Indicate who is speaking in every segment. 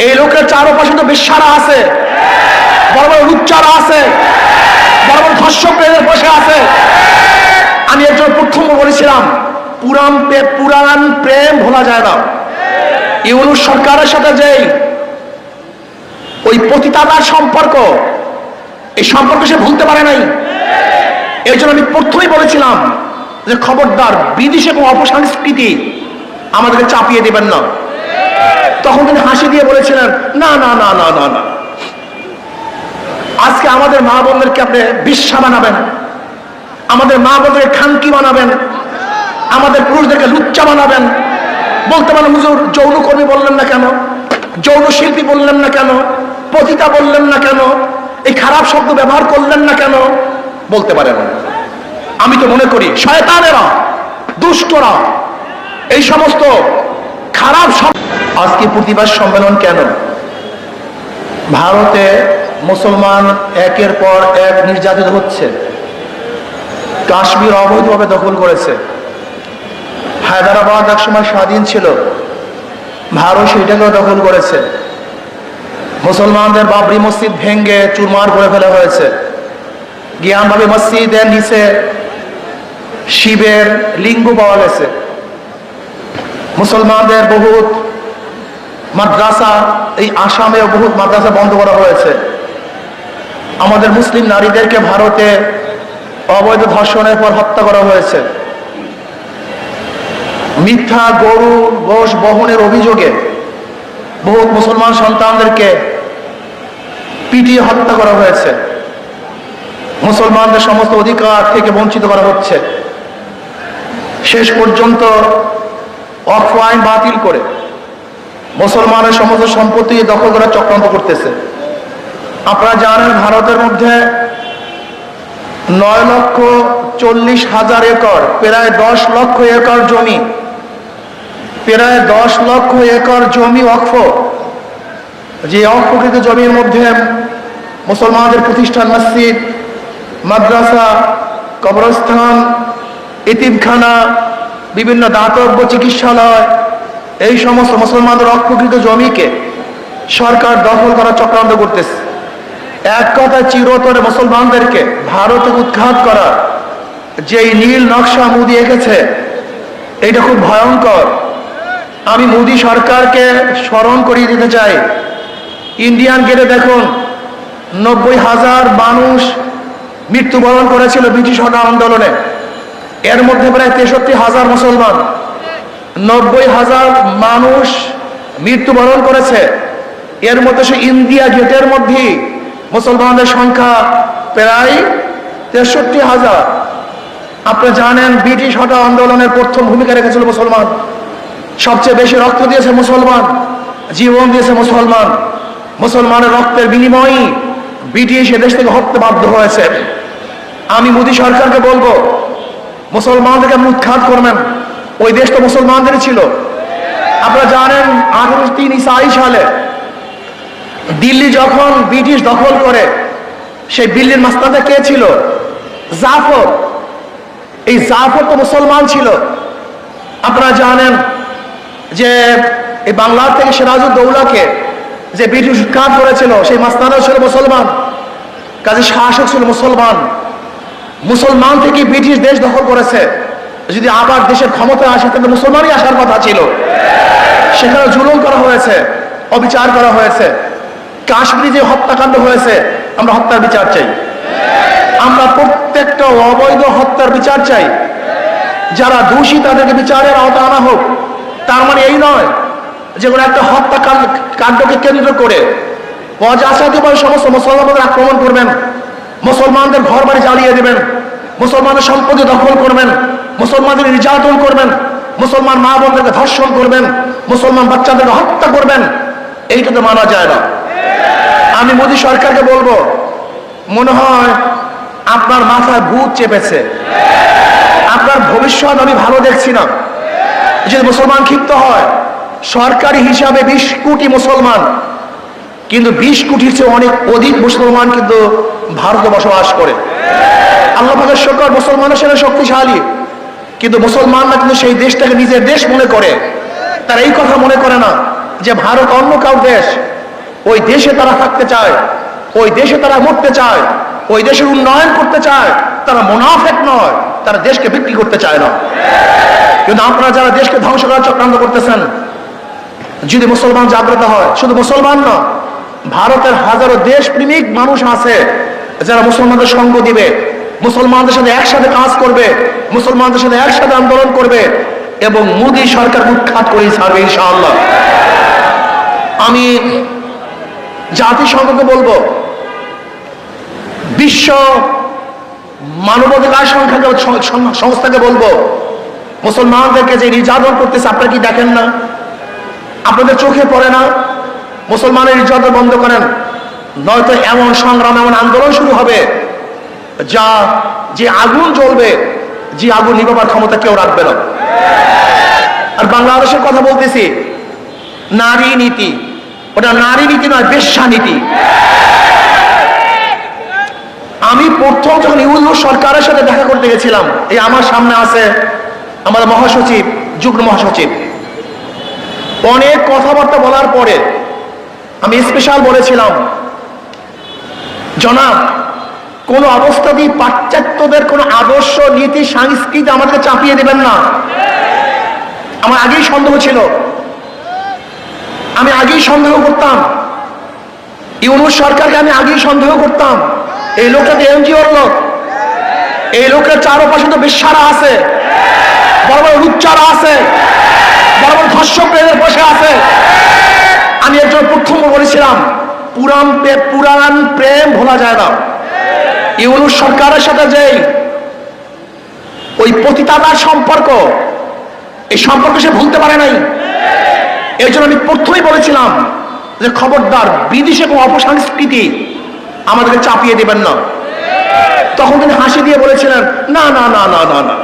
Speaker 1: এই লোকের চারপাশে তো বিশ্বারা আছে। বড় বড় লুচ্চারা আছে। বড় বড় ধর্ষক বসে আছে। আমি একজন প্রথম বলেছিলাম পুরান প্রে- পুরান প্রেম ভোলা যায় না। ইউনুস সরকারের সাথে যেই ওই পতিতাদার সম্পর্ক, এই সম্পর্ক সে ভুলতে পারে নাই। এই জন্য আমি প্রথমেই বলেছিলাম যে খবরদার, বিদেশি এবং অপসংস্কৃতি আমাদেরকে চাপিয়ে দেবেন না। তখন তিনি হাসি দিয়ে বলেছিলেন, না না না না না না। আজকে আমাদের মা বোনদেরকে আপনি বিশ্বা বানাবেন। আমাদের মা বোনদেরকে খানকি বানাবেন। আমাদের পুরুষদেরকে লুচ্চা বানাবেন। বলতে পারেন, হুজুর, যৌনকর্মী বললেন না কেন? যৌন শিল্পী বললেন না কেন? পতিতা বললেন না কেন? এই খারাপ শব্দ ব্যবহার করলেন না কেন? বলতে পারেন। আমি তো মনে করি, শয়তানেরা, দুষ্টরা, এই সমস্ত খারাপ শব্দ আজকে প্রতিবাদ সম্মেলন কেন? ভারতে মুসলমান একের পর এক নির্যাতিত হচ্ছে। কাশ্মীর অবৈধভাবে দখল করেছে। হায়দ্রাবাদ একসময় স্বাধীন ছিল। ভারত সেটাকেও দখল করেছে। মুসলমানদের বাবরি মসজিদ ভেঙ্গে চুরমার করে ফেলা হয়েছে। জ্ঞানভাবে মসজিদের নিচে শিবের লিঙ্গ পাওয়া গেছে। মুসলমানদের বহুত মাদ্রাসা, এই আসামেও বহুত মাদ্রাসা বন্ধ করা হয়েছে। আমাদের মুসলিম নারীদেরকে ভারতে অবৈধ ধর্ষণের পর হত্যা করা হয়েছে। মিথ্যা, গরু, গোশ বহনের অভিযোগে বহু মুসলমান সন্তানদেরকে পিটিয়ে হত্যা করা হয়েছে। মুসলমানদের সমস্ত অধিকার থেকে বঞ্চিত করা হচ্ছে। শেষ পর্যন্ত অক্ষ আইন বাতিল করে মুসলমানের সমস্ত সম্পত্তি দখল করার চক্রান্ত করতেছে। আপনারা জানেন ভারতের মধ্যে নয় লক্ষ চল্লিশ হাজার একর, প্রায় দশ লক্ষ একর জমি, প্রায় দশ লক্ষ একর জমি অক্ষ যে অক্ষকৃত জমির মধ্যে মুসলমানদের প্রতিষ্ঠান মসজিদ, মাদ্রাসা, কবরস্থান ইতিমখানা বিভিন্ন দাতব্য চিকিৎসালয় এই সমস্ত মুসলমানদের অক্ষকৃত জমিকে সরকার দখল করার চক্রান্ত করতেছে। এক কথা চিরতরে মুসলমানদেরকে ভারতে উৎখাত করা যে নীল নকশা মোদি এঁকেছে, এটা খুব ভয়ঙ্কর। আমি মোদি সরকারকে স্মরণ করিয়ে দিতে চাই। ইন্ডিয়ান গেটে দেখুন, নব্বই হাজার মানুষ মৃত্যুবরণ করেছিল ব্রিটিশ সরকার আন্দোলনে। এর মধ্যে প্রায় তেষট্টি হাজার মুসলমান নব্বই হাজার মানুষ মৃত্যুবরণ করেছে। এর মধ্যে সে ইন্ডিয়া গেটের মধ্যেই মুসলমানদের সংখ্যা প্রায় তেষট্টি হাজার। আপনি জানেন, ব্রিটিশ হটা আন্দোলনের প্রথম ভূমিকা রেখেছিল মুসলমান। সবচেয়ে বেশি রক্ত দিয়েছে মুসলমান, জীবন দিয়েছে মুসলমান। মুসলমানের রক্তের বিনিময়ই ব্রিটিশ এদেশ থেকে হত্যা বাধ্য হয়েছে। আমি মোদী সরকারকে বলব, মুসলমানদেরকে উৎখাত করবেন। ওই দেশ তো মুসলমানদের ছিল। আপনারা জানেন আঠারোশো তিন ইসাই সালে দিল্লি যখন ব্রিটিশ দখল করে, সেই দিল্লির মাস্তানটা কে ছিল? জাফর। এই জাফর তো মুসলমান ছিল। আপনারা জানেন যে এই বাংলার থেকে সিরাজউদ্দৌলাকে যে ব্রিটিশ উৎখাত করেছিল, সেই মাস্তানও ছিল মুসলমান। কাজে শাসক ছিল মুসলমান। মুসলমান থেকে ব্রিটিশ দেশ দখল করেছে। যদি আবার দেশের ক্ষমতায় আসে, তাহলে মুসলমানই আসার কথা ছিল। সেখানে জুলুম করা হয়েছে, অবিচার করা হয়েছে। কাশ্মীরে যে হত্যাকাণ্ড হয়েছে, আমরা হত্যার বিচার চাই। আমরা প্রত্যেকটা অবৈধ হত্যার বিচার চাই। যারা দোষী, তাদেরকে বিচারের আওতা আনা হোক। তার মানে এই নয় যে কোনো একটা হত্যাকাণ্ড কাণ্ডকে কেন্দ্র করে অজাসাতিবার সমস্ত মুসলমানদের আক্রমণ করবেন, মুসলমানদের ঘর বাড়ি জ্বালিয়ে দেবেন মুসলমানের সম্পত্তি দখল করবেন। মুসলমানদের নির্যাতন করবেন, মুসলমান মা বোনদেরকে ধর্ষণ করবেন, মুসলমান বাচ্চাদেরকে হত্যা করবেন, এইটা তো মানা যায় না। আমি মোদী সরকারকে বলব, মনে হয় আপনার মাথায় ভূত চেপেছে। আপনার ভবিষ্যৎ আমি ভালো দেখছি না। যদি মুসলমান ক্ষিপ্ত হয়, সরকারি হিসাবে বিশ কোটি মুসলমান, কিন্তু বিশ কোটির চেয়ে অনেক অধিক মুসলমান কিন্তু ভারতে বসবাস করে। আল্লাহ শকর, মুসলমানের সেটা শক্তিশালী। কিন্তু মুসলমানরা কিন্তু সেই দেশটাকে নিজের দেশ মনে করে। তারা এই কথা মনে করে না যে ভারত অন্য কাউ দেশ। ওই দেশে তারা থাকতে চায়, ওই দেশে তারা মরতে চায়, ওই দেশের উন্নয়ন করতে চায়। তারা মোনাফেক নয়, তারা দেশকে বিক্রি করতে চায় না। কিন্তু আপনারা যারা দেশকে ধ্বংস করার চক্রান্ত করতেছেন, যদি মুসলমান জাগ্রত হয়, শুধু মুসলমান না, ভারতের হাজারো দেশপ্রেমিক মানুষ আছে, যারা মুসলমানদের সঙ্গ দিবে। মুসলমানদের সাথে একসাথে কাজ করবে, মুসলমানদের সাথে একসাথে আন্দোলন করবে এবং মোদী সরকার উৎখাত করে ছাড়বে ইনশাআল্লাহ। আমি জাতিসংঘকে বলব, বিশ্ব মানবাধিকার সংখ্যাকে, সংস্থাকে বলব, মুসলমানদেরকে যে নির্যাতন করতেছে, আপনারা কি দেখেন না? আপনাদের চোখে পড়ে না? মুসলমানের নির্যাতন বন্ধ করেন, নয়তো এমন সংগ্রাম, এমন আন্দোলন শুরু হবে। যা, যে আগুন জ্বলবে, যে আগুন নিবাবার ক্ষমতা কেউ রাখবে না। আর বাংলাদেশের কথা বলতেছি, নারী নীতি। ওটা নারী নীতি নয়, বেশ্যা নীতি। আমি প্রথম যখন ইউনুস সরকারের সাথে দেখা করতে গেছিলাম, এই আমার সামনে আছে আমার মহাসচিব, যুগ্ম মহাসচিব। অনেক কথাবার্তা বলার পরে আমি স্পেশাল বলেছিলাম, জনাব কোন অবস্থাতেই পাশ্চাত্যদের কোন আদর্শ, নীতি, সংস্কৃতি আমাদের চাপিয়ে দেবেন না। আমার আগেই সন্দেহ ছিল। আমি আগেই সন্দেহ করতাম। ইউনুস সরকারকে আমি আগেই সন্দেহ করতাম। এই লোকটা তো এনজিওর লোক। এই লোকের চারপাশে তো বিশ্বারা আছে। বড় বড় রূপচারা আছে। বড় বড় প্রেমের বসে আছে। আমি একজন প্রথম বলেছিলাম পুরান প্রে- পুরান প্রেম ভোলা যায় না। ইউনুস সরকারের সাথে যেই ওই পতিতাদার সম্পর্ক, এই সম্পর্ক সে ভুলতে পারে নাই। এই জন্য আমি প্রথমেই বলেছিলাম যে খবরদার, বিদেশে কোনো অপসংস্কৃতি আমাদেরকে চাপিয়ে দেবেন না। তখন তিনি হাসি দিয়ে বলেছিলেন, না না না না না না।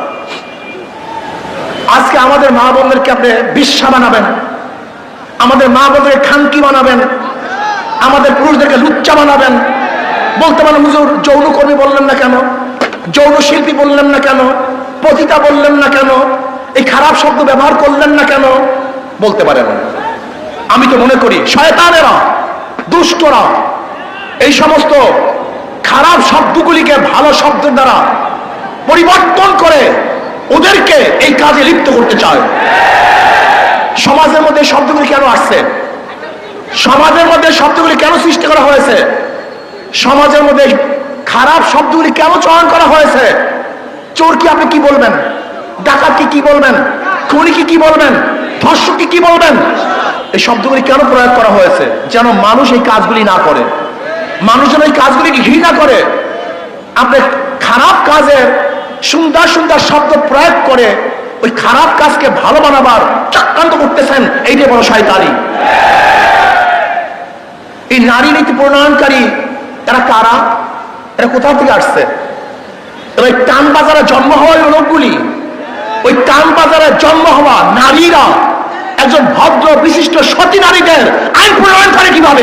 Speaker 1: আজকে আমাদের মা বোনদেরকে আপনি বিশ্বা বানাবেন। আমাদের মা বোনদেরকে খানকি বানাবেন। আমাদের পুরুষদেরকে লুচ্চা বানাবেন। বলতে পারেন হুজুর যৌনকর্মী বললেন না কেন? যৌন শিল্পী বললেন না কেন? পতিতা বললেন না কেন? এই খারাপ শব্দ ব্যবহার করলেন না কেন? বলতে পারেন। আমি তো মনে করি শয়তানেরা, দুষ্টরা, এই সমস্ত খারাপ শব্দগুলিকে ভালো শব্দের দ্বারা পরিবর্তন করে ওদেরকে এই কাজে লিপ্ত করতে চায়। সমাজের মধ্যে শব্দগুলি কেন আসছে? সমাজের মধ্যে শব্দগুলি কেন সৃষ্টি করা হয়েছে? সমাজের মধ্যে খারাপ শব্দগুলি কেন চয়ন করা হয়েছে? চোর কি আপনি কি বলবেন? ডাকাত কি বলবেন? খুনি কি কি বলবেন? ধর্ষক কি কি বলবেন? এই শব্দগুলি কেন প্রয়োগ করা হয়েছে? যেন মানুষ এই কাজগুলি না করে। মানুষ যেন এই কাজগুলিকে ঘৃণা করে। আপনি খারাপ কাজের সুন্দর সুন্দর শব্দ প্রয়োগ করে ওই খারাপ কাজকে ভালো বানাবার চক্রান্ত করতেছেন, এইটাই বড় শয়তানি। এই নারী নীতি প্রণয়নকারী এরা কারা? এরা কোথা থেকে আসছে? এবার টান বাজারে জন্ম হওয়া ওই লোকগুলি। ওই টান বাজারে জন্ম হওয়া নারীরা একজন ভদ্র, বিশিষ্ট, সতী নারীদের আইন প্রণয়ন করে কীভাবে?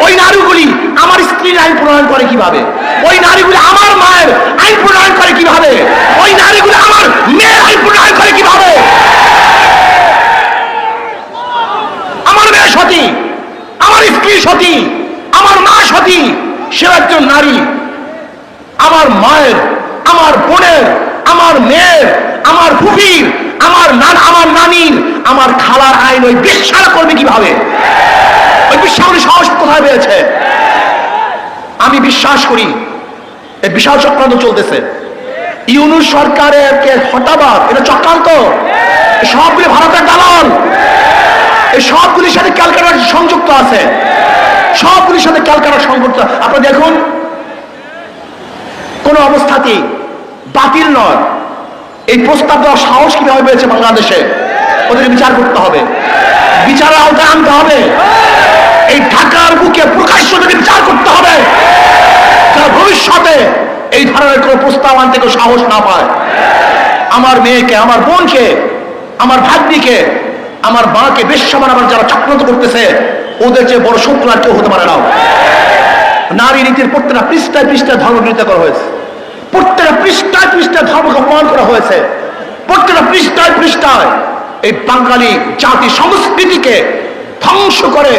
Speaker 1: ওই নারীগুলি আমার স্ত্রীর আইন প্রণয়ন করে কীভাবে? ওই নারীগুলি আমার মায়ের আইন প্রণয়ন করে কীভাবে? ওই নারীগুলি আমার মেয়ের আইন প্রণয়ন করে কীভাবে? আমার মেয়ে সতী, আমার স্ত্রী সতী আমার মা সতী সে একজন নারী। আমার মায়ের, আমার বোনের, আমার মেয়ের, আমার ফুফির, আমার নান আমার নানির, আমার খালার আইন ওই বিশ্বাস করবে কীভাবে? ওই বিশ্বাসের সাহস কোথায় পেয়েছে? আমি বিশ্বাস করি, এই বিশাল চক্রান্ত চলতেছে। ইউনুস সরকারের কে হটাবার এটা চক্রান্ত। সবগুলি ভারতের দালাল। এই সবগুলির সাথে ক্যালকাটা সংযুক্ত আছে। সবগুলির সাথে ক্যালকাটা সংযুক্ত আপনারা দেখুন, কোন অবস্থাতেই বাতিল নয়। এই প্রস্তাব দেওয়ার সাহস কীভাবে পেয়েছে বাংলাদেশে? ওদেরকে বিচার করতে হবে। বিচারের আওতায় আনতে হবে। এই ঢাকার বুকে প্রকাশ্য বিচার করতে হবে যারা ভবিষ্যতে এই ধরনের কোনো প্রস্তাব আনতে কেউ সাহস না পায়। আমার মেয়েকে, আমার বোনকে, আমার ভাগ্নিকে, আমার মাকে বেশ্যা বানাবার যারা চক্রান্ত করতেছে ওদের যে বড় শত্রু আর কেউ হতে পারে না। নারী নীতির প্রত্যেকটা পৃষ্ঠায় পৃষ্ঠায় ধর্ম বিরোধিতা করা হয়েছে। প্রত্যেকটা পৃষ্ঠায় পৃষ্ঠায় ধর্মকে অপমান করা হয়েছে। প্রত্যেকটা পৃষ্ঠায় পৃষ্ঠায় এই বাঙালি জাতি সংস্কৃতিকে ধ্বংস করে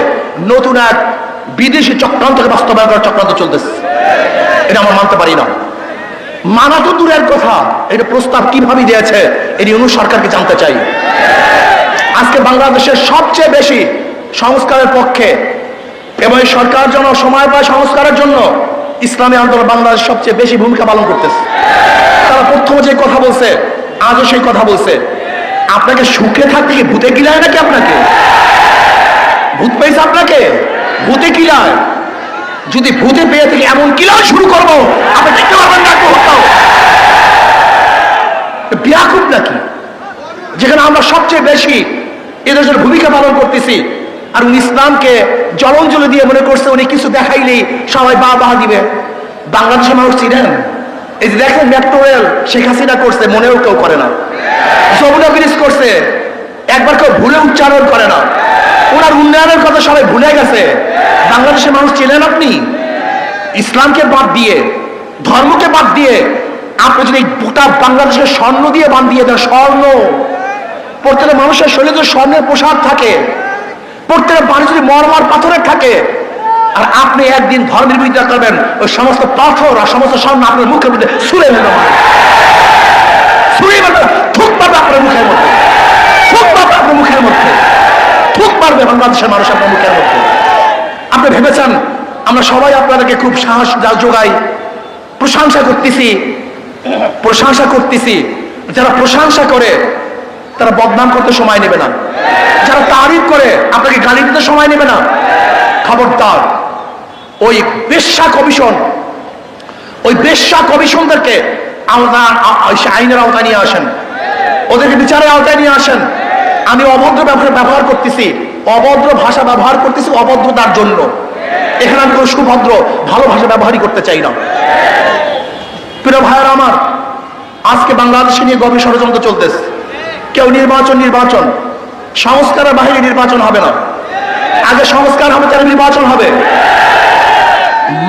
Speaker 1: নতুন এক বিদেশি চক্রান্তকে বাস্তবায়ন করার চক্রান্ত চলতেছে। এটা আমরা মানতে পারি না। মানা তো দূরের কথা। এটা প্রস্তাব কীভাবে দিয়েছে এটি অনু সরকারকে জানতে চাই। আজকে বাংলাদেশের সবচেয়ে বেশি সংস্কারের পক্ষে এবং সরকার জন্য সময় পায় সংস্কারের জন্য ইসলামী আন্দোলন বাংলাদেশ সবচেয়ে বেশি ভূমিকা পালন করতেছে। তারা প্রথমে যে কথা বলছে, আজও সেই কথা বলছে। আপনাকে সুখে থাকতে কি ভূতে গিলায় নাকি আপনাকে? ভূত পেয়েছে আপনাকে? ভূতে কিলায়? যদি ভূতে পেয়ে থেকে এমন কিলায় শুরু করব, আপনি দেখতে পারবেন না বিয়াকুব নাকি? যেখানে আমরা সবচেয়ে বেশি এদেশের ভূমিকা পালন করতেছি আর উনি ইসলামকে জলঞ্জলি দিয়ে মনে করছে উনি কিছু দেখাইলেই সবাই বা বাহা দিবে। বাংলাদেশের মানুষ চিনেন? এই যে দেখেন মেট্রো রেল শেখ হাসিনা করছে, মনেও কেউ করে না। যমুনা ব্রিজ করছে, একবার কেউ ভুলে উচ্চারণ করে না। ওনার উন্নয়নের কথা সবাই ভুলে গেছে। বাংলাদেশের মানুষ চিনেন আপনি? ইসলামকে বাদ দিয়ে, ধর্মকে বাদ দিয়ে আপনি যদি গোটা বাংলাদেশের স্বর্ণ দিয়ে বান দিয়ে দেন, স্বর্ণ। প্রত্যেকটা মানুষের শরীরে স্বর্ণের পোশাক থাকে প্রত্যেকটা বাড়ি যদি মরমার পাথরের থাকে, আর আপনি একদিন ধর্মের বিরোধিতা করবেন, ওই সমস্ত পাথর আর সমস্ত স্বর্ণ আপনার মুখের মধ্যে ছুড়ে ফেলবে ছুড়ে ফেলবে, থুক পারবে আপনার মুখের মধ্যে। থুক পারবে আপনার মুখের মধ্যে। থুক পারবে বাংলাদেশের মানুষ আপনার মুখের মধ্যে। আপনি ভেবেছেন, আমরা সবাই আপনাদেরকে খুব সাহস যোগাই, প্রশংসা করতেছি প্রশংসা করতেছি। যারা প্রশংসা করে তারা বদনাম করতে সময় নেবে না। যারা তারিফ করে, আপনাকে গালি দিতে সময় নেবে না। খবরদার, ওই বেশ্যা কমিশন ওই বেশ্যা কমিশনদেরকে আইনের আওতায় নিয়ে আসেন। ওদেরকে বিচারের আওতায় নিয়ে আসেন। আমি অভদ্র ব্যবহার ব্যবহার করতেছি। অভদ্র ভাষা ব্যবহার করতেছি অভদ্রতার জন্য। এখানে আমি কোনো সুভদ্র, ভালো ভাষা ব্যবহারই করতে চাই না। প্রিয় ভাইয়ের আমার, আজকে বাংলাদেশে নিয়ে গভীর ষড়যন্ত্র চলতেছে। কেউ নির্বাচন নির্বাচন। সংস্কারের বাহিরে নির্বাচন হবে না। আগে সংস্কার হবে, তাহলে নির্বাচন হবে।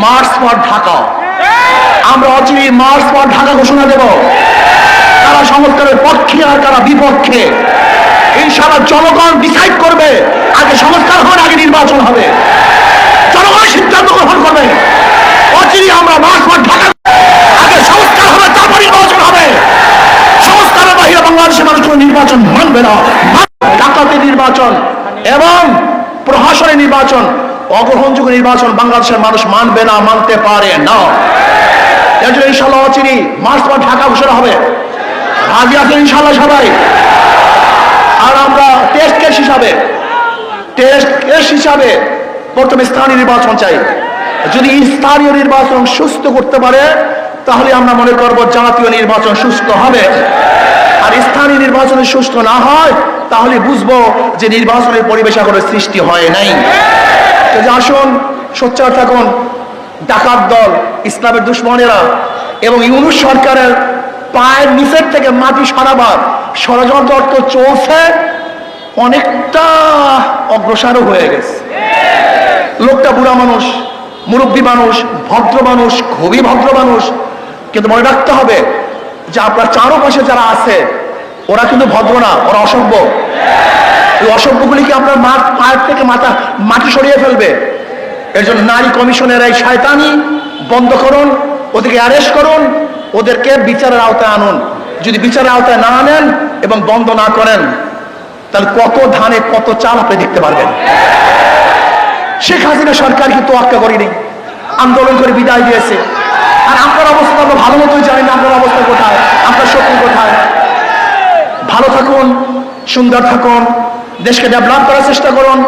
Speaker 1: মার্চ পর ঢাকা। আমরা অচিরে মার্চ পর ঢাকা ঘোষণা দেব। তারা সংস্কারের পক্ষে আর তারা বিপক্ষে। এই সারা জনগণ ডিসাইড করবে, আগে সংস্কার হবে, আগে নির্বাচন হবে। জনগণ সিদ্ধান্ত গ্রহণ করবে। অচিরে আমরা মার্চ পর ঢাকা আগে সংস্কার হবে তারপর নির্বাচন হবে সংস্কারের বাহিরে বাংলাদেশের মানুষ কোনো নির্বাচন মানবে না। ডাকাতি নির্বাচন এবং প্রশাসনের নির্বাচন অগ্রহণযোগ্য নির্বাচন বাংলাদেশের মানুষ মানবে না, মানতে পারে না। এর জন্য ইনশাল্লাহ অচিরি মার্চ পর ঢাকা ঘোষণা হবে। রাজি আছেন ইনশাল্লাহ সবাই। আর আমরা টেস্ট কেস হিসাবে টেস্ট কেস হিসাবে প্রথমে স্থানীয় নির্বাচন চাই। যদি স্থানীয় নির্বাচন সুস্থ করতে পারে, তাহলে আমরা মনে করব জাতীয় নির্বাচন সুস্থ হবে। আর স্থানীয় নির্বাচনে সুস্থ না হয়, তাহলে বুঝব যে নির্বাচনের পরিবেশ এখনও সৃষ্টি হয় নাই। তো আসুন, সোচ্চার থাকুন, ডাকাত দল, ইসলামের দুশ্মনেরা এবং ইউনুস সরকারের পায়ের নিচের থেকে মাটি সরাবার ষড়যন্ত্র অর্থ চলছে, অনেকটা অগ্রসরও হয়ে গেছে। লোকটা বুড়া মানুষ, মুরব্বী মানুষ, ভদ্র মানুষ, খুবই ভদ্র মানুষ, কিন্তু মনে রাখতে হবে যে আপনার চারপাশে যারা আছে, ওরা কিন্তু ভদ্র না, ওরা অসভ্য। এই অসভ্যগুলিকে আপনার মা পায়ের থেকে মাথা, মাটি সরিয়ে ফেলবে? এর জন্য নারী কমিশনের এই শয়তানি, বন্ধ করুন, ওদেরকে অ্যারেস্ট করুন, ওদেরকে বিচারের আওতায় আনুন। যদি বিচারের আওতায় না আনেন এবং বন্ধ না করেন, তাহলে কত ধানে কত চাল আপনি দেখতে পারবেন। শেখ হাসিনা সরকার কিন্তু আক্কা করেনি। আন্দোলন করে বিদায় দিয়েছে। আর আপনার অবস্থা আমরা ভালো মতোই জানি না আপনার অবস্থা কোথায়, আপনার শক্তি কোথায়। ভালো থাকুন, সুন্দর থাকুন, দেশকে ডেভেলপ করার চেষ্টা করুন।